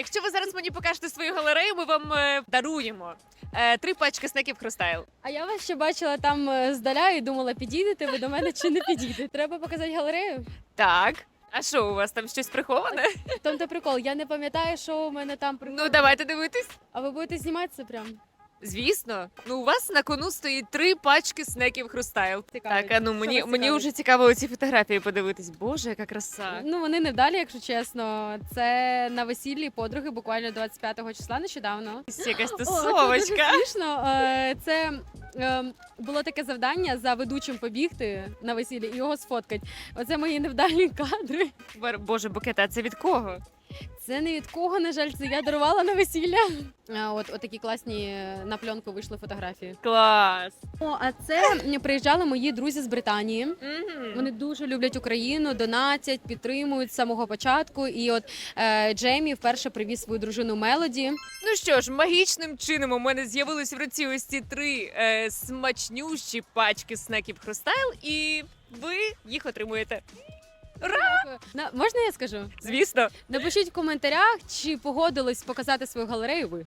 Якщо ви зараз мені покажете свою галерею, ми вам е, даруємо е, три пачки снеків Хрустайл. А я вас ще бачила там е, здаля і думала, підійдете ви до мене чи не підійдете. Треба показати галерею. Так. А що у вас там щось приховане? В тому то прикол. Я не пам'ятаю, що у мене там при... Ну давайте дивитись. А ви будете зніматися прям? Звісно, ну у вас на кону стоїть три пачки снеків Хрустайл. Цікавить. Так, а ну Що мені вас мені цікавить? вже цікаво оці фотографії подивитись. Боже, яка краса. Ну вони не вдалі, якщо чесно. Це на весіллі подруги, буквально 25 числа нещодавно. Якась О, це дуже тусовочка. смішно. Е, Це е, було таке завдання за ведучим побігти на весіллі і його сфоткати. Оце мої невдалі кадри. Бар- Боже, букета, а це від кого? Це не від кого, на жаль, це я дарувала на весілля. А, От, от такі класні е, на пленку вийшли фотографії. Клас. О, а це приїжджали мої друзі з Британії. Вони дуже люблять Україну, донатять, підтримують з самого початку. І от е, Джеймі вперше привіз свою дружину Мелоді. Ну що ж, магічним чином у мене з'явились в руці ось ці три е, смачнющі пачки снеків Хрустайл, і ви їх отримуєте. На можна я скажу? Звісно. Напишіть в коментарях, чи погодились показати свою галерею ви.